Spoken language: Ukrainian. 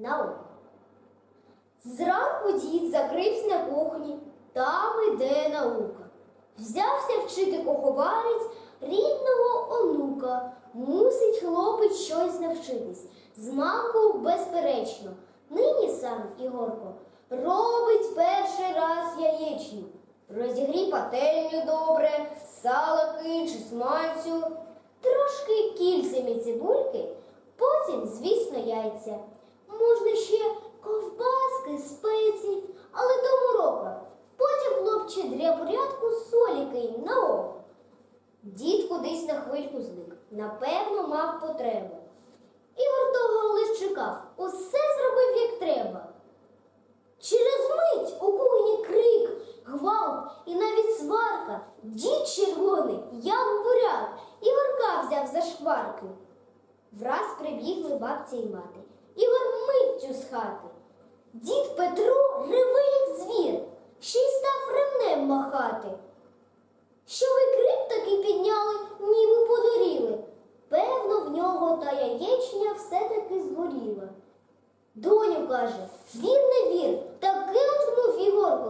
Наука. Зранку дід закрився на кухні, там іде наука. Взявся вчити куховарець рідного онука. Мусить хлопець щось навчитись. З маку безперечно. Нині сам Ігорко робить перший раз яєчню. Розігрій пательню добре, сала кинь чи смальцю, трошки кільцями цибульки, потім, звісно, яйця. Ще ковбаски, спеції, але до морока. Потім, хлопче, для порядку солі кинь на око. Дід кудись на хвильку зник, напевно, мав потребу. Ігор того лиш чекав, усе зробив як треба. Через мить у кухні крик, гвалт і навіть сварка. Дід червоний, я буряк, Ігорка взяв за шкварки. Враз прибігли бабця і мати миттю з хати. Дід Петро реве, як звір, ще й став ремнем махати. Що ви крик такий підняли, ніби подоріли. Певно, в нього та яєчня все-таки згоріла. Доню каже, вір не вір, таки отмув Ігорко.